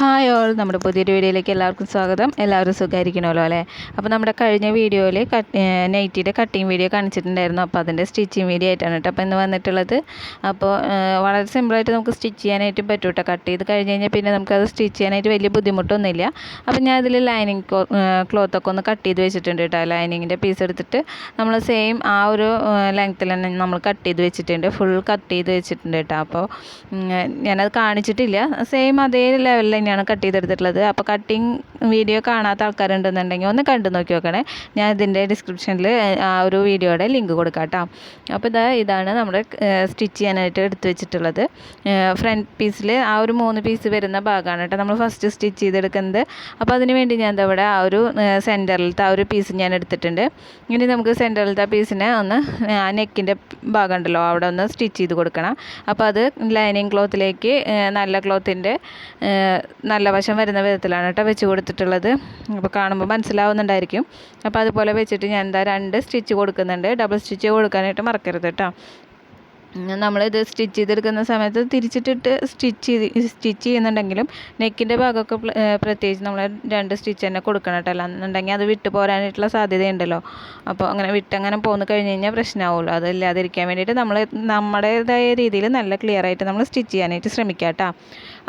Hi all നമ്മുടെ പുതിയൊരു വീഡിയോയിലേക്ക് എല്ലാവർക്കും സ്വാഗതം. എല്ലാവരും സുഖമായിരിക്കണമല്ലോ അല്ലേ? അപ്പോൾ നമ്മുടെ കഴിഞ്ഞ വീഡിയോയിൽ നൈറ്റിയുടെ കട്ടിങ് വീഡിയോ കാണിച്ചിട്ടുണ്ടായിരുന്നു. അപ്പോൾ അതിന്റെ സ്റ്റിച്ചിങ് വീഡിയോ ആയിട്ടാണ് കേട്ടോ അപ്പോൾ ഇന്ന് വന്നിട്ടുള്ളത്. അപ്പോൾ വളരെ സിമ്പിളായിട്ട് നമുക്ക് സ്റ്റിച്ച് ചെയ്യാനായിട്ട് പറ്റും കേട്ടോ കട്ട് ചെയ്ത് കഴിഞ്ഞ് കഴിഞ്ഞാൽ പിന്നെ അത് സ്റ്റിച്ച് ചെയ്യാനായിട്ട് വലിയ ബുദ്ധിമുട്ടൊന്നുമില്ല. അപ്പോൾ ഞാൻ ഇതിൽ ലൈനിങ് ക്ലോത്തൊക്കെ ഒന്ന് കട്ട് ചെയ്ത് വെച്ചിട്ടുണ്ട് കേട്ടോ. ലൈനിങ്ങിന്റെ പീസ് എടുത്തിട്ട് നമ്മൾ സെയിം ആ ഒരു ലെങ്ത്തിൽ തന്നെ നമ്മൾ കട്ട് ചെയ്ത് വെച്ചിട്ടുണ്ട്. ഫുൾ കട്ട് ചെയ്ത് വെച്ചിട്ടുണ്ട് കേട്ടോ. അപ്പോൾ ഞാനത് കാണിച്ചിട്ടില്ല. സെയിം അതേ ലെവലിൽ തന്നെയാണ് കട്ട് ചെയ്തെടുത്തിട്ടുള്ളത്. അപ്പോൾ കട്ടിങ് വീഡിയോ കാണാത്ത ആൾക്കാരുണ്ടെന്നുണ്ടെങ്കിൽ ഒന്ന് കണ്ടു നോക്കി നോക്കണേ. ഞാൻ ഇതിന്റെ ഡിസ്ക്രിപ്ഷനിൽ ആ ഒരു വീഡിയോയുടെ ലിങ്ക് കൊടുക്കാം കേട്ടോ അപ്പോൾ ഇതാ ഇതാണ് നമ്മൾ സ്റ്റിച്ച് ചെയ്യാനായിട്ട് എടുത്തു വെച്ചിട്ടുള്ളത്. ഫ്രണ്ട് പീസിൽ ആ ഒരു മൂന്ന് പീസ് വരുന്ന ഭാഗമാണ് കേട്ടോ നമ്മൾ ഫസ്റ്റ് സ്റ്റിച്ച് ചെയ്തെടുക്കുന്നത്. അപ്പോൾ അതിന് വേണ്ടി ഞാൻ എന്താ ഇവിടെ ആ ഒരു സെന്ററിലത്തെ ആ ഒരു പീസ് ഞാൻ എടുത്തിട്ടുണ്ട്. ഇനി നമുക്ക് സെന്ററിലത്തെ പീസിനെ ഒന്ന് ആ നെക്കിന്റെ ഭാഗം ഉണ്ടല്ലോ അവിടെ ഒന്ന് സ്റ്റിച്ച് ചെയ്ത് കൊടുക്കണം. അപ്പോൾ അത് ലൈനിങ് ക്ലോത്തിലേക്ക് നല്ല ക്ലോത്തിന്റെ നല്ല വശം വരുന്ന വിധത്തിലാണ് കേട്ടോ വെച്ച് കൊടുത്തിട്ടുള്ളത്. അപ്പോൾ കാണുമ്പോൾ മനസ്സിലാവുന്നുണ്ടായിരിക്കും. അപ്പോൾ അതുപോലെ വെച്ചിട്ട് ഞാൻ എന്താ രണ്ട് സ്റ്റിച്ച് കൊടുക്കുന്നുണ്ട്. ഡബിൾ സ്റ്റിച്ച് കൊടുക്കാനായിട്ട് മറക്കരുത് കേട്ടോ. നമ്മളിത് സ്റ്റിച്ച് ചെയ്തെടുക്കുന്ന സമയത്ത് തിരിച്ചിട്ടിട്ട് സ്റ്റിച്ച് ചെയ്ത് സ്റ്റിച്ച് ചെയ്യുന്നുണ്ടെങ്കിലും നെക്കിന്റെ ഭാഗമൊക്കെ പ്രത്യേകിച്ച് നമ്മൾ രണ്ട് സ്റ്റിച്ച് തന്നെ കൊടുക്കണം കേട്ടോ. അല്ലാന്നുണ്ടെങ്കിൽ അത് വിട്ട് പോരാനായിട്ടുള്ള സാധ്യതയുണ്ടല്ലോ. അപ്പോൾ അങ്ങനെ വിട്ടങ്ങനെ പോന്ന് കഴിഞ്ഞ് കഴിഞ്ഞാൽ പ്രശ്നമാവുമല്ലോ അതില്ലാതിരിക്കാൻ വേണ്ടിയിട്ട് നമ്മൾ നമ്മുടേതായ രീതിയിൽ നല്ല ക്ലിയർ ആയിട്ട് നമ്മൾ സ്റ്റിച്ച് ചെയ്യാനായിട്ട് ശ്രമിക്കുക കേട്ടോ.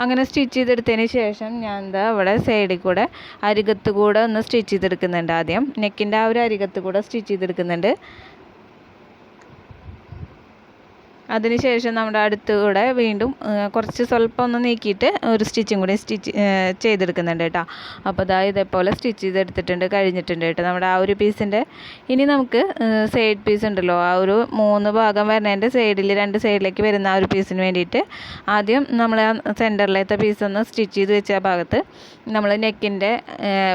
അങ്ങനെ സ്റ്റിച്ച് ചെയ്തെടുത്തതിന് ശേഷം ഞാൻ എന്താ അവിടെ സൈഡിൽ കൂടെ അരികത്ത് കൂടെ ഒന്ന് സ്റ്റിച്ച് ചെയ്തെടുക്കുന്നുണ്ട് ആദ്യം. നെക്കിന്റെ ആ ഒരു അരികത്ത് കൂടെ സ്റ്റിച്ച് ചെയ്തെടുക്കുന്നുണ്ട്. അതിനുശേഷം നമ്മുടെ അടുത്തുകൂടെ വീണ്ടും കുറച്ച് സ്വല്പം ഒന്ന് നീക്കിയിട്ട് ഒരു സ്റ്റിച്ചും കൂടി സ്റ്റിച്ച് ചെയ്തെടുക്കുന്നുണ്ട് കേട്ടോ. അപ്പോൾ ഇതാ ഇതേപോലെ സ്റ്റിച്ച് ചെയ്തെടുത്തിട്ടുണ്ട് കഴിഞ്ഞിട്ടുണ്ട് കേട്ടോ. നമ്മുടെ ആ ഒരു പീസിന്റെ ഇനി നമുക്ക് സൈഡ് പീസ് ഉണ്ടല്ലോ. ആ ഒരു മൂന്ന് ഭാഗം വരുന്നതിന്റെ സൈഡിൽ രണ്ട് സൈഡിലേക്ക് വരുന്ന ആ ഒരു പീസിന് വേണ്ടിയിട്ട് ആദ്യം നമ്മൾ ആ സെന്ററിലത്തെ പീസ് ഒന്ന് സ്റ്റിച്ച് ചെയ്ത് വെച്ച ഭാഗത്ത് നമ്മൾ നെക്കിന്റെ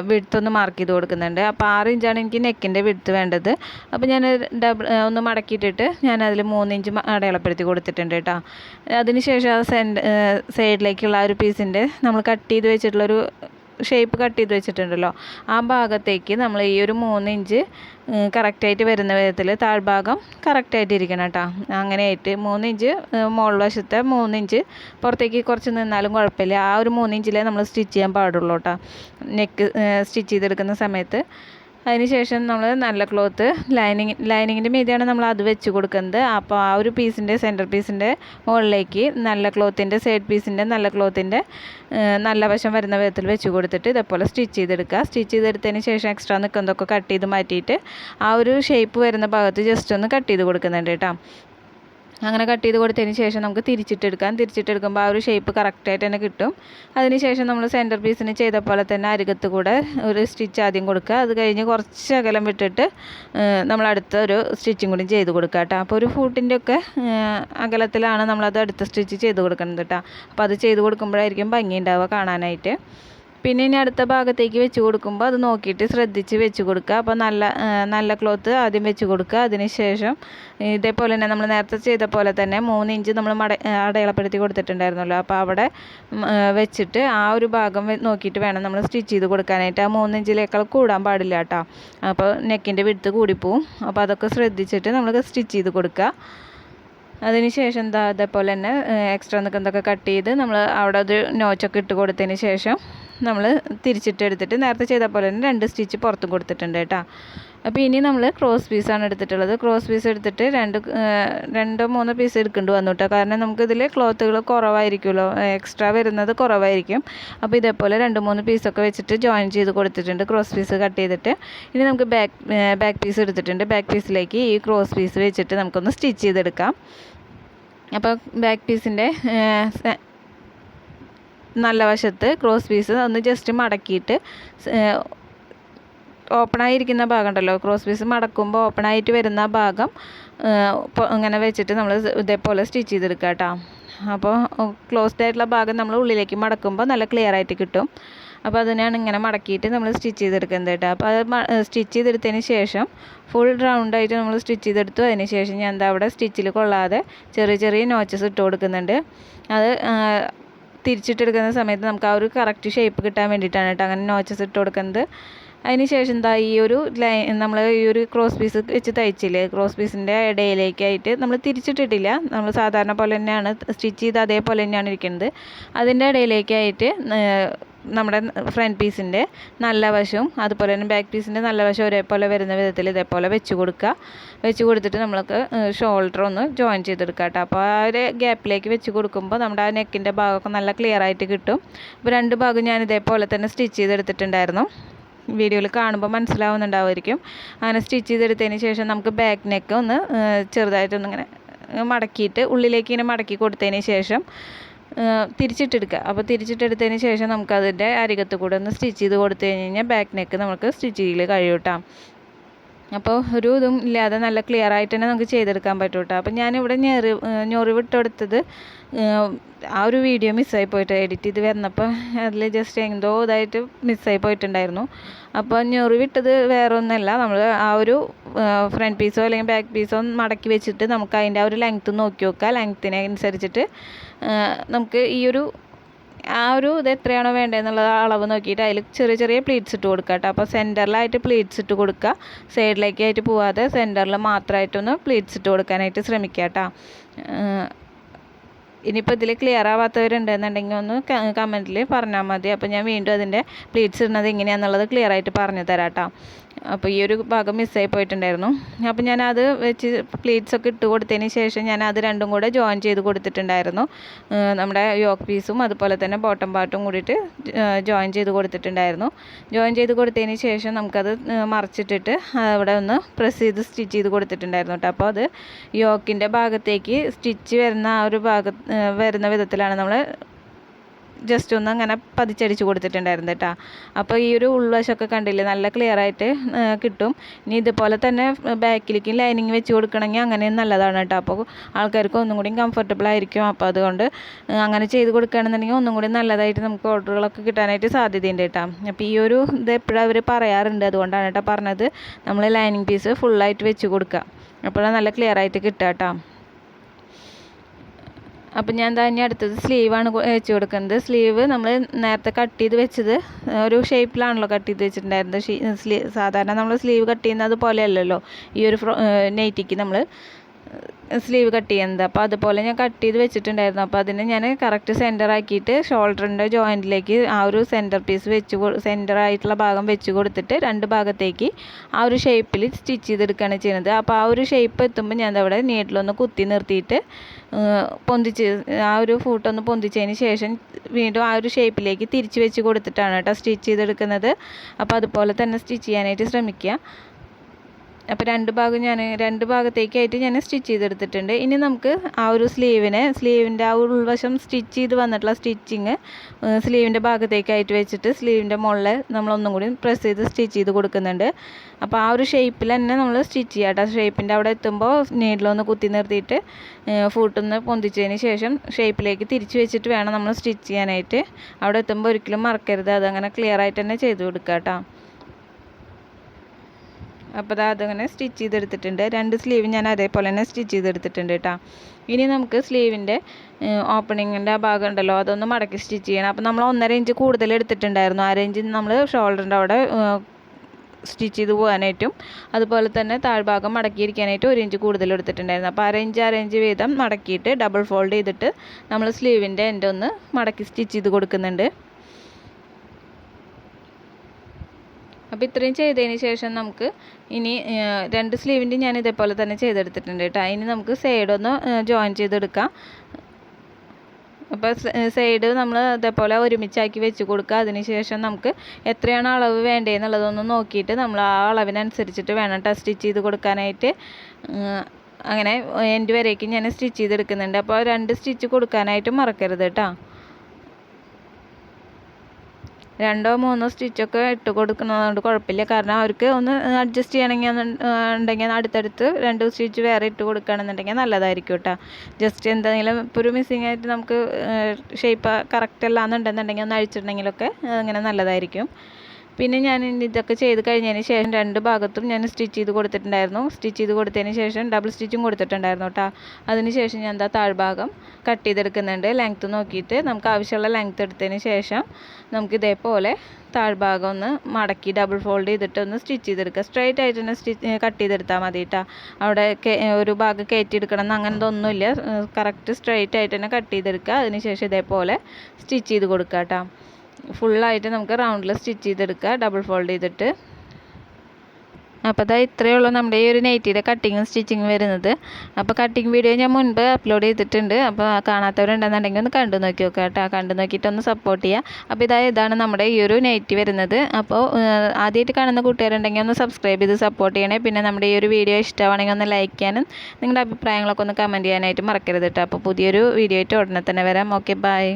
വിടുത്തൊന്ന് മാർക്ക് ചെയ്ത് കൊടുക്കുന്നുണ്ട്. അപ്പോൾ ആറ് ഇഞ്ചാണ് എനിക്ക് നെക്കിന്റെ വിടുത്ത് വേണ്ടത്. അപ്പോൾ ഞാൻ ഡബിൾ ഒന്ന് മടക്കിയിട്ടിട്ട് ഞാൻ അതിൽ മൂന്ന് ഇഞ്ച് അടയാളം രേഖപ്പെടുത്തി കൊടുത്തിട്ടുണ്ട് കേട്ടോ. അതിനുശേഷം ആ സെന്റ് സൈഡിലേക്കുള്ള ആ ഒരു പീസിന്റെ നമ്മൾ കട്ട് ചെയ്ത് വെച്ചിട്ടുള്ളൊരു ഷേപ്പ് കട്ട് ചെയ്ത് വെച്ചിട്ടുണ്ടല്ലോ. ആ ഭാഗത്തേക്ക് നമ്മൾ ഈ ഒരു മൂന്ന് ഇഞ്ച് കറക്റ്റായിട്ട് വരുന്ന വിധത്തിൽ താഴ്ഭാഗം കറക്റ്റായിട്ട് ഇരിക്കണം കേട്ടോ. അങ്ങനെയായിട്ട് മൂന്ന് ഇഞ്ച് മുകൾ വശത്തെ മൂന്ന് ഇഞ്ച് പുറത്തേക്ക് കുറച്ച് നിന്നാലും കുഴപ്പമില്ല. ആ ഒരു മൂന്ന് ഇഞ്ചിലേ നമ്മൾ സ്റ്റിച്ച് ചെയ്യാൻ പാടുള്ളൂ കേട്ടോ. നെക്ക് സ്റ്റിച്ച് ചെയ്തെടുക്കുന്ന സമയത്ത്. അതിനുശേഷം നമ്മൾ നല്ല ക്ലോത്ത് ലൈനിങ് ലൈനിങ്ങിന്റെ മീതിയാണ് നമ്മൾ അത് വെച്ച് കൊടുക്കുന്നത്. അപ്പോൾ ആ ഒരു പീസിന്റെ സെന്റർ പീസിന്റെ മുകളിലേക്ക് നല്ല ക്ലോത്തിന്റെ സൈഡ് പീസിന്റെ നല്ല ക്ലോത്തിന്റെ നല്ല വശം വരുന്ന വിധത്തിൽ വെച്ച് കൊടുത്തിട്ട് ഇതേപോലെ സ്റ്റിച്ച് ചെയ്തെടുക്കുക. സ്റ്റിച്ച് ചെയ്തെടുത്തതിന് ശേഷം എക്സ്ട്രാ നിൽക്കുന്നതൊക്കെ കട്ട് ചെയ്ത് മാറ്റിയിട്ട് ആ ഒരു ഷേപ്പ് വരുന്ന ഭാഗത്ത് ജസ്റ്റ് ഒന്ന് കട്ട് ചെയ്ത് കൊടുക്കുന്നുണ്ട് കേട്ടോ. അങ്ങനെ കട്ട് ചെയ്ത് കൊടുത്തതിന് ശേഷം നമുക്ക് തിരിച്ചിട്ടെടുക്കാം. തിരിച്ചിട്ടെടുക്കുമ്പോൾ ആ ഒരു ഷേപ്പ് കറക്റ്റായിട്ട് തന്നെ കിട്ടും. അതിന് ശേഷം നമ്മൾ സെന്റർ പീസിന് ചെയ്ത പോലെ തന്നെ അരികത്ത് കൂടെ ഒരു സ്റ്റിച്ച് ആദ്യം കൊടുക്കുക. അത് കഴിഞ്ഞ് കുറച്ച് അകലം വിട്ടിട്ട് നമ്മൾ അടുത്ത ഒരു സ്റ്റിച്ചും കൂടി ചെയ്ത് കൊടുക്കുക കേട്ടോ. അപ്പോൾ ഒരു ഫൂട്ടിന്റെ ഒക്കെ അകലത്തിലാണ് നമ്മളത് അടുത്ത സ്റ്റിച്ച് ചെയ്ത് കൊടുക്കുന്നത് കേട്ടോ. അപ്പോൾ അത് ചെയ്ത് കൊടുക്കുമ്പോഴായിരിക്കും ഭംഗി ഉണ്ടാവുക കാണാനായിട്ട്. പിന്നെ ഇനി അടുത്ത ഭാഗത്തേക്ക് വെച്ച് കൊടുക്കുമ്പോൾ അത് നോക്കിയിട്ട് ശ്രദ്ധിച്ച് വെച്ച് കൊടുക്കുക. അപ്പോൾ നല്ല നല്ല ക്ലോത്ത് ആദ്യം വെച്ച് കൊടുക്കുക. അതിന് ശേഷം ഇതേപോലെ തന്നെ നമ്മൾ നേരത്തെ ചെയ്ത പോലെ തന്നെ മൂന്ന് ഇഞ്ച് നമ്മൾ മട അടയാളപ്പെടുത്തി കൊടുത്തിട്ടുണ്ടായിരുന്നല്ലോ. അപ്പോൾ അവിടെ വെച്ചിട്ട് ആ ഒരു ഭാഗം നോക്കിയിട്ട് വേണം നമ്മൾ സ്റ്റിച്ച് ചെയ്ത് കൊടുക്കാനായിട്ട്. ആ മൂന്ന് ഇഞ്ചിലേക്കാൾ കൂടാൻ പാടില്ല കേട്ടോ. അപ്പോൾ നെക്കിന്റെ വിടുത്ത് കൂടിപ്പോവും. അപ്പോൾ അതൊക്കെ ശ്രദ്ധിച്ചിട്ട് നമ്മൾ സ്റ്റിച്ച് ചെയ്ത് കൊടുക്കുക. അതിനുശേഷം എന്താ അതേപോലെ തന്നെ എക്സ്ട്രാ നിൽക്കുന്നതൊക്കെ കട്ട് ചെയ്ത് നമ്മൾ അവിടെ ഒരു നോച്ചൊക്കെ ഇട്ട് കൊടുത്തതിന് ശേഷം നമ്മൾ തിരിച്ചിട്ട് എടുത്തിട്ട് നേരത്തെ ചെയ്ത പോലെ തന്നെ രണ്ട് സ്റ്റിച്ച് പുറത്തും കൊടുത്തിട്ടുണ്ട് കേട്ടോ. അപ്പോൾ ഇനി നമ്മൾ ക്രോസ് പീസാണ് എടുത്തിട്ടുള്ളത്. ക്രോസ് പീസ് എടുത്തിട്ട് രണ്ട് രണ്ടോ മൂന്നോ പീസ് എടുക്കേണ്ടി വന്നു കേട്ടോ. കാരണം നമുക്കിതിൽ ക്ലോത്തുകൾ കുറവായിരിക്കുമല്ലോ. എക്സ്ട്രാ വരുന്നത് കുറവായിരിക്കും. അപ്പോൾ ഇതേപോലെ രണ്ട് മൂന്ന് പീസൊക്കെ വെച്ചിട്ട് ജോയിൻ ചെയ്ത് കൊടുത്തിട്ടുണ്ട്. ക്രോസ് പീസ് കട്ട് ചെയ്തിട്ട്. ഇനി നമുക്ക് ബാക്ക് ബാക്ക് പീസ് എടുത്തിട്ടുണ്ട്. ബാക്ക് പീസിലേക്ക് ഈ ക്രോസ് പീസ് വെച്ചിട്ട് നമുക്കൊന്ന് സ്റ്റിച്ച് ചെയ്തെടുക്കാം. അപ്പോൾ ബാക്ക് പീസിന്റെ നല്ല വശത്ത് ക്രോസ് പീസ് ഒന്ന് ജസ്റ്റ് മടക്കിയിട്ട് ഓപ്പണായിരിക്കുന്ന ഭാഗം ഉണ്ടല്ലോ ക്രോസ് പീസ് മടക്കുമ്പോൾ ഓപ്പണായിട്ട് വരുന്ന ഭാഗം ഇങ്ങനെ വെച്ചിട്ട് നമ്മൾ ഇതേപോലെ സ്റ്റിച്ച് ചെയ്തെടുക്കുക കേട്ടോ. അപ്പോൾ ക്ലോസ്ഡ് ആയിട്ടുള്ള ഭാഗം നമ്മൾ ഉള്ളിലേക്ക് മടക്കുമ്പോൾ നല്ല ക്ലിയർ ആയിട്ട് കിട്ടും. അപ്പോൾ അതിനാണ് ഇങ്ങനെ മടക്കിയിട്ട് നമ്മൾ സ്റ്റിച്ച് ചെയ്തെടുക്കുന്നത് കേട്ടോ. അപ്പോൾ അത് സ്റ്റിച്ച് ചെയ്തെടുത്തതിന് ശേഷം ഫുൾ റൗണ്ടായിട്ട് നമ്മൾ സ്റ്റിച്ച് ചെയ്തെടുത്തു. അതിന് ശേഷം ഞാൻ എന്താ അവിടെ സ്റ്റിച്ചിൽ കൊള്ളാതെ ചെറിയ ചെറിയ നോച്ചസ് ഇട്ട് കൊടുക്കുന്നുണ്ട്. അത് തിരിച്ചിട്ടെടുക്കുന്ന സമയത്ത് നമുക്ക് ആ ഒരു കറക്റ്റ് ഷേപ്പ് കിട്ടാൻ വേണ്ടിയിട്ടാണ് കേട്ടോ അങ്ങനെ നോച്ചസ് ഇട്ട് കൊടുക്കുന്നത്. അതിന് ശേഷം എന്താ ഈ ഒരു ലൈൻ നമ്മൾ ഈ ഒരു ക്രോസ് പീസ് വെച്ച് തയ്ച്ചില്ലേ? ക്രോസ് പീസിന്റെ ഇടയിലേക്കായിട്ട് നമ്മൾ തിരിച്ചിട്ടിട്ടില്ല. നമ്മൾ സാധാരണ പോലെ തന്നെയാണ് സ്റ്റിച്ച് ചെയ്ത് അതേപോലെ തന്നെയാണ് ഇരിക്കുന്നത്. അതിന്റെ ഇടയിലേക്കായിട്ട് നമ്മുടെ ഫ്രണ്ട് പീസിന്റെ നല്ല വശവും അതുപോലെ തന്നെ ബാക്ക് പീസിന്റെ നല്ല വശം ഒരേപോലെ വരുന്ന വിധത്തിൽ ഇതേപോലെ വെച്ച് കൊടുക്കുക. വെച്ച് കൊടുത്തിട്ട് നമ്മൾക്ക് ഷോൾഡർ ഒന്ന് ജോയിൻ ചെയ്തെടുക്കുക കേട്ടോ. അപ്പോൾ ആ ഒരു ഗ്യാപ്പിലേക്ക് വെച്ച് കൊടുക്കുമ്പോൾ നമ്മുടെ ആ നെക്കിന്റെ ഭാഗമൊക്കെ നല്ല ക്ലിയർ ആയിട്ട് കിട്ടും. അപ്പോൾ രണ്ട് ഭാഗം ഞാൻ ഇതേപോലെ തന്നെ സ്റ്റിച്ച് ചെയ്തെടുത്തിട്ടുണ്ടായിരുന്നു. വീഡിയോയിൽ കാണുമ്പോൾ മനസ്സിലാവുന്നുണ്ടാവുമായിരിക്കും. അങ്ങനെ സ്റ്റിച്ച് ചെയ്തെടുത്തതിന് ശേഷം നമുക്ക് ബാക്ക് നെക്ക് ഒന്ന് ചെറുതായിട്ടൊന്നിങ്ങനെ മടക്കിയിട്ട് ഉള്ളിലേക്ക് ഇങ്ങനെ മടക്കി കൊടുത്തതിന് ശേഷം തിരിച്ചിട്ടെടുക്കുക. അപ്പോൾ തിരിച്ചിട്ടെടുത്തതിന് ശേഷം നമുക്കതിന്റെ അരികത്ത് കൂടെ ഒന്ന് സ്റ്റിച്ച് ചെയ്ത് കൊടുത്തു കഴിഞ്ഞ് കഴിഞ്ഞാൽ ബാക്ക് നെക്ക് നമുക്ക് സ്റ്റിച്ച് ചെയ്യൽ കഴിയും കേട്ടോ അപ്പോൾ ഒരു ഇതും ഇല്ലാതെ നല്ല ക്ലിയർ ആയിട്ട് തന്നെ നമുക്ക് ചെയ്തെടുക്കാൻ പറ്റും കേട്ടോ അപ്പോൾ ഞാനിവിടെ ഞെറി ഞൊറിവ് ഇട്ടെടുത്തത് ആ ഒരു വീഡിയോ മിസ്സായി പോയിട്ട് എഡിറ്റ് ചെയ്ത് വന്നപ്പോൾ അതിൽ ജസ്റ്റ് എന്തോ ഇതായിട്ട് മിസ്സായി പോയിട്ടുണ്ടായിരുന്നു. അപ്പോൾ ഞൊറിവിട്ടത് വേറെ ഒന്നല്ല നമ്മൾ ആ ഒരു ഫ്രണ്ട് പീസോ അല്ലെങ്കിൽ ബാക്ക് പീസോ മടക്കി വെച്ചിട്ട് നമുക്ക് അതിന്റെ ആ ഒരു ലെങ്ത്ത് നോക്കി നോക്കുക ലെങ്ത്തിനെ അനുസരിച്ചിട്ട് നമുക്ക് ഈ ഒരു ആ ഒരു ഇത് എത്രയാണോ വേണ്ടതെന്നുള്ള അളവ് നോക്കിയിട്ട് അതിൽ ചെറിയ ചെറിയ പ്ലീറ്റ്സ് ഇട്ട് കൊടുക്കുക കേട്ടോ. അപ്പോൾ സെന്ററിലായിട്ട് പ്ലീറ്റ്സ് ഇട്ട് കൊടുക്കുക. സൈഡിലേക്കായിട്ട് പോവാതെ സെന്ററിൽ മാത്രമായിട്ടൊന്ന് പ്ലീറ്റ്സ് ഇട്ട് കൊടുക്കാനായിട്ട് ശ്രമിക്കുക കേട്ടോ. ഇനിയിപ്പോൾ ഇതിൽ ക്ലിയർ ആവാത്തവരുണ്ടെന്നുണ്ടെങ്കിൽ ഒന്ന് കമന്റിൽ പറഞ്ഞാൽ മതി. അപ്പോൾ ഞാൻ വീണ്ടും അതിന്റെ പ്ലീറ്റ്സ് ഇടുന്നത് എങ്ങനെയാണെന്നുള്ളത് ക്ലിയർ ആയിട്ട് പറഞ്ഞു തരാം കേട്ടോ. അപ്പോൾ ഈ ഒരു ഭാഗം മിസ്സായി പോയിട്ടുണ്ടായിരുന്നു. അപ്പോൾ ഞാൻ അത് വെച്ച് പ്ലേറ്റ്സ് ഒക്കെ ഇട്ട് കൊടുത്തതിന് ശേഷം ഞാൻ അത് രണ്ടും കൂടെ ജോയിൻ ചെയ്ത് കൊടുത്തിട്ടുണ്ടായിരുന്നു. നമ്മുടെ യോക്ക് പീസും അതുപോലെ തന്നെ ബോട്ടം പാർട്ടും കൂടിയിട്ട് ജോയിൻ ചെയ്ത് കൊടുത്തിട്ടുണ്ടായിരുന്നു. ജോയിൻ ചെയ്ത് കൊടുത്തതിന് ശേഷം നമുക്കത് മറിച്ചിട്ടിട്ട് അവിടെ ഒന്ന് പ്രസ് ചെയ്ത് സ്റ്റിച്ച് ചെയ്ത് കൊടുത്തിട്ടുണ്ടായിരുന്നു കേട്ടോ അപ്പോൾ അത് യോക്കിന്റെ ഭാഗത്തേക്ക് സ്റ്റിച്ച് വരുന്ന ആ ഒരു ഭാഗ വരുന്ന വിധത്തിലാണ് നമ്മൾ ജസ്റ്റ് ഒന്ന് അങ്ങനെ പതിച്ചടിച്ച് കൊടുത്തിട്ടുണ്ടായിരുന്നു കേട്ടോ അപ്പോൾ ഈ ഒരു ഉൾവശമൊക്കെ കണ്ടില്ലേ നല്ല ക്ലിയർ ആയിട്ട് കിട്ടും. ഇനി ഇതുപോലെ തന്നെ ബാക്കിലേക്ക് ലൈനിങ് വെച്ച് കൊടുക്കണമെങ്കിൽ അങ്ങനെ നല്ലതാണ് കേട്ടോ അപ്പോൾ ആൾക്കാർക്ക് ഒന്നും കൂടി കംഫർട്ടബിൾ ആയിരിക്കും. അപ്പോൾ അതുകൊണ്ട് അങ്ങനെ ചെയ്ത് കൊടുക്കുകയാണെന്നുണ്ടെങ്കിൽ ഒന്നും കൂടി നല്ലതായിട്ട് നമുക്ക് ഓർഡറുകളൊക്കെ കിട്ടാനായിട്ട് സാധ്യതയുണ്ട് കേട്ടോ അപ്പോൾ ഈ ഒരു ഇത് എപ്പോഴും അവർ പറയാറുണ്ട്. അതുകൊണ്ടാണ് കേട്ടോ പറഞ്ഞത്. നമ്മൾ ലൈനിങ് പീസ് ഫുള്ളായിട്ട് വെച്ച് കൊടുക്കുക. അപ്പോഴാണ് നല്ല ക്ലിയർ ആയിട്ട് കിട്ടുക കേട്ടോ അപ്പം ഞാൻ തന്നെ അടുത്തത് സ്ലീവാണ് വെച്ച് കൊടുക്കുന്നത്. സ്ലീവ് നമ്മൾ നേരത്തെ കട്ട് ചെയ്ത് വെച്ചത് ഒരു ഷേപ്പിലാണല്ലോ കട്ട് ചെയ്ത് വെച്ചിട്ടുണ്ടായിരുന്നത്. സാധാരണ നമ്മൾ സ്ലീവ് കട്ട് ചെയ്യുന്നത് പോലെയല്ലല്ലോ ഈ ഒരു നൈറ്റിക്ക് നമ്മൾ സ്ലീവ് കട്ട് ചെയ്യുന്നത്. അപ്പോൾ അതുപോലെ ഞാൻ കട്ട് ചെയ്ത് വെച്ചിട്ടുണ്ടായിരുന്നു. അപ്പോൾ അതിനെ ഞാൻ കറക്റ്റ് സെന്റർ ആക്കിയിട്ട് ഷോൾഡറിന്റെ ജോയിന്റിലേക്ക് ആ ഒരു സെന്റർ പീസ് വെച്ച് സെന്റർ ആയിട്ടുള്ള ഭാഗം വെച്ച് കൊടുത്തിട്ട് രണ്ട് ഭാഗത്തേക്ക് ആ ഒരു ഷേപ്പിൽ സ്റ്റിച്ച് ചെയ്തെടുക്കുകയാണ് ചെയ്യുന്നത്. അപ്പോൾ ആ ഒരു ഷേപ്പ് എത്തുമ്പോൾ ഞാൻ അവിടെ നീട്ടിലൊന്ന് കുത്തി നിർത്തിയിട്ട് പൊന്തിച്ച് ആ ഒരു ഫൂട്ടൊന്ന് പൊന്തിച്ചതിന് ശേഷം വീണ്ടും ആ ഒരു ഷേപ്പിലേക്ക് തിരിച്ച് വെച്ച് കൊടുത്തിട്ടാണ് കേട്ടോ സ്റ്റിച്ച് ചെയ്തെടുക്കുന്നത്. അപ്പോൾ അതുപോലെ തന്നെ സ്റ്റിച്ച് ചെയ്യാനായിട്ട് ശ്രമിക്കുക. അപ്പോൾ രണ്ട് ഭാഗം ഞാൻ രണ്ട് ഭാഗത്തേക്കായിട്ട് ഞാൻ സ്റ്റിച്ച് ചെയ്തെടുത്തിട്ടുണ്ട്. ഇനി നമുക്ക് ആ ഒരു സ്ലീവിനെ സ്ലീവിന്റെ ആ ഉൾവശം സ്റ്റിച്ച് ചെയ്ത് വന്നിട്ടുള്ള സ്റ്റിച്ചിങ് സ്ലീവിന്റെ ഭാഗത്തേക്കായിട്ട് വെച്ചിട്ട് സ്ലീവിന്റെ മുകളിൽ നമ്മളൊന്നും കൂടി പ്രസ് ചെയ്ത് സ്റ്റിച്ച് ചെയ്ത് കൊടുക്കുന്നുണ്ട്. അപ്പോൾ ആ ഒരു ഷേപ്പിൽ തന്നെ നമ്മൾ സ്റ്റിച്ച് ചെയ്യുക കേട്ടോ. ഷേപ്പിന്റെ അവിടെ എത്തുമ്പോൾ നീഡിലൊന്ന് കുത്തി നിർത്തിയിട്ട് ഫൂട്ടൊന്ന് പൊന്തിച്ചതിന് ശേഷം ഷേപ്പിലേക്ക് തിരിച്ച് വെച്ചിട്ട് വേണം നമ്മൾ സ്റ്റിച്ച് ചെയ്യാനായിട്ട്. അവിടെ എത്തുമ്പോൾ ഒരിക്കലും മറക്കരുത്. അതങ്ങനെ ക്ലിയർ ആയിട്ട് തന്നെ ചെയ്ത് കൊടുക്കുക കേട്ടോ. അപ്പോൾ അത് അതങ്ങനെ സ്റ്റിച്ച് ചെയ്തെടുത്തിട്ടുണ്ട്. രണ്ട് സ്ലീവ് ഞാൻ അതേപോലെ തന്നെ സ്റ്റിച്ച് ചെയ്തെടുത്തിട്ടുണ്ട് കേട്ടോ ഇനി നമുക്ക് സ്ലീവിന്റെ ഓപ്പണിങ്ങിന്റെ ആ ഭാഗം ഉണ്ടല്ലോ അതൊന്ന് മടക്കി സ്റ്റിച്ച് ചെയ്യണം. അപ്പോൾ നമ്മൾ ഒന്നര ഇഞ്ച് കൂടുതൽ എടുത്തിട്ടുണ്ടായിരുന്നു. അര ഇഞ്ച് നമ്മൾ ഷോൾഡറിന്റെ അവിടെ സ്റ്റിച്ച് ചെയ്ത് പോകാനായിട്ടും അതുപോലെ തന്നെ താഴ്ഭാഗം മടക്കിയിരിക്കാനായിട്ട് ഒരു ഇഞ്ച് കൂടുതൽ എടുത്തിട്ടുണ്ടായിരുന്നു. അപ്പോൾ അര ഇഞ്ച് അര ഇഞ്ച് വീതം മടക്കിയിട്ട് ഡബിൾ ഫോൾഡ് ചെയ്തിട്ട് നമ്മൾ സ്ലീവിന്റെ എന്റെ ഒന്ന് മടക്കി സ്റ്റിച്ച് ചെയ്ത് കൊടുക്കുന്നുണ്ട്. അപ്പോൾ ഇത്രയും ചെയ്തതിന് ശേഷം നമുക്ക് ഇനി രണ്ട് സ്ലീവിന്റെ ഞാൻ ഇതേപോലെ തന്നെ ചെയ്തെടുത്തിട്ടുണ്ട് കേട്ടോ. ഇനി നമുക്ക് സൈഡൊന്ന് ജോയിൻ ചെയ്തെടുക്കാം. അപ്പോൾ സൈഡ് നമ്മൾ ഇതേപോലെ ഒരുമിച്ചാക്കി വെച്ച് കൊടുക്കുക. അതിനുശേഷം നമുക്ക് എത്രയാണ് അളവ് വേണ്ടതെന്നുള്ളതൊന്ന് നോക്കിയിട്ട് നമ്മൾ ആ അളവിനനുസരിച്ചിട്ട് വേണം കേട്ടോ സ്റ്റിച്ച് ചെയ്ത് കൊടുക്കാനായിട്ട്. അങ്ങനെ എന്റെ വരേക്കും ഞാൻ സ്റ്റിച്ച് ചെയ്തെടുക്കുന്നുണ്ട്. അപ്പോൾ രണ്ട് സ്റ്റിച്ച് കൊടുക്കാനായിട്ട് മറക്കരുത് കേട്ടോ രണ്ടോ മൂന്നോ സ്റ്റിച്ചൊക്കെ ഇട്ട് കൊടുക്കുന്നതുകൊണ്ട് കുഴപ്പമില്ല. കാരണം അവർക്ക് ഒന്ന് അഡ്ജസ്റ്റ് ചെയ്യണമെങ്കിൽ ഉണ്ടെങ്കിൽ അടുത്തടുത്ത് രണ്ട് സ്റ്റിച്ച് വേറെ ഇട്ട് കൊടുക്കുകയാണെന്നുണ്ടെങ്കിൽ നല്ലതായിരിക്കും കേട്ടോ. ജസ്റ്റ് എന്തെങ്കിലും ഇപ്പോൾ ഒരു മിസ്സിങ് ആയിട്ട് നമുക്ക് ഷേപ്പ് കറക്റ്റ് അല്ല എന്നുണ്ടെന്നുണ്ടെങ്കിൽ ഒന്ന് അഴിച്ചിട്ടുണ്ടെങ്കിലൊക്കെ അങ്ങനെ നല്ലതായിരിക്കും. പിന്നെ ഞാൻ ഇതൊക്കെ ചെയ്ത് കഴിഞ്ഞതിന് ശേഷം രണ്ട് ഭാഗത്തും ഞാൻ സ്റ്റിച്ച് ചെയ്ത് കൊടുത്തിട്ടുണ്ടായിരുന്നു. സ്റ്റിച്ച് ചെയ്ത് കൊടുത്തതിന് ശേഷം ഡബിൾ സ്റ്റിച്ചും കൊടുത്തിട്ടുണ്ടായിരുന്നു കേട്ടോ അതിന് ശേഷം ഞാൻ എന്താ താഴ്ഭാഗം കട്ട് ചെയ്തെടുക്കുന്നുണ്ട്. ലെങ്ത്ത് നോക്കിയിട്ട് നമുക്ക് ആവശ്യമുള്ള ലെങ്ത്ത് എടുത്തതിന് ശേഷം നമുക്ക് ഇതേപോലെ താഴ്ഭാഗം ഒന്ന് മടക്കി ഡബിൾ ഫോൾഡ് ചെയ്തിട്ട് ഒന്ന് സ്റ്റിച്ച് ചെയ്തെടുക്കുക. സ്ട്രൈറ്റ് ആയിട്ട് തന്നെ സ്റ്റിച്ച് കട്ട് ചെയ്തെടുത്താൽ മതി കേട്ടോ അവിടെ ഒരു ഭാഗം കയറ്റിയെടുക്കണം എന്ന് അങ്ങനത്തെ ഒന്നുമില്ല കറക്റ്റ് സ്ട്രൈറ്റ് ആയിട്ട് തന്നെ കട്ട് ചെയ്തെടുക്കുക. അതിന് ശേഷം ഇതേപോലെ സ്റ്റിച്ച് ചെയ്ത് കൊടുക്കുക കേട്ടോ ഫുള്ളായിട്ട് നമുക്ക് റൗണ്ടിൽ സ്റ്റിച്ച് ചെയ്തെടുക്കുക ഡബിൾ ഫോൾഡ് ചെയ്തിട്ട്. അപ്പോൾ അതാ ഇത്രയേ ഉള്ളൂ നമ്മുടെ ഈ ഒരു നൈറ്റിയുടെ കട്ടിങ്ങും സ്റ്റിച്ചിങ്ങും വരുന്നത്. അപ്പോൾ കട്ടിങ് വീഡിയോ ഞാൻ മുൻപ് അപ്ലോഡ് ചെയ്തിട്ടുണ്ട്. അപ്പോൾ കാണാത്തവരുണ്ടെന്നുണ്ടെങ്കിൽ ഒന്ന് കണ്ടു നോക്കി നോക്കുക കേട്ടോ. കണ്ടു നോക്കിയിട്ട് ഒന്ന് സപ്പോർട്ട് ചെയ്യുക. അപ്പോൾ ഇതാ ഇതാണ് നമ്മുടെ ഈ ഒരു നൈറ്റി വരുന്നത്. അപ്പോൾ ആദ്യമായിട്ട് കാണുന്ന കൂട്ടുകാരുണ്ടെങ്കിൽ ഒന്ന് സബ്സ്ക്രൈബ് ചെയ്ത് സപ്പോർട്ട് ചെയ്യണേ. പിന്നെ നമ്മുടെ ഈ ഒരു വീഡിയോ ഇഷ്ടമാണെങ്കിൽ ഒന്ന് ലൈക്ക് ചെയ്യാനും നിങ്ങളുടെ അഭിപ്രായങ്ങളൊക്കെ ഒന്ന് കമന്റ് ചെയ്യാനായിട്ട് മറക്കരുത് കേട്ടോ. അപ്പോൾ പുതിയൊരു വീഡിയോ ആയിട്ട് ഉടനെ തന്നെ വരാം. Okay bye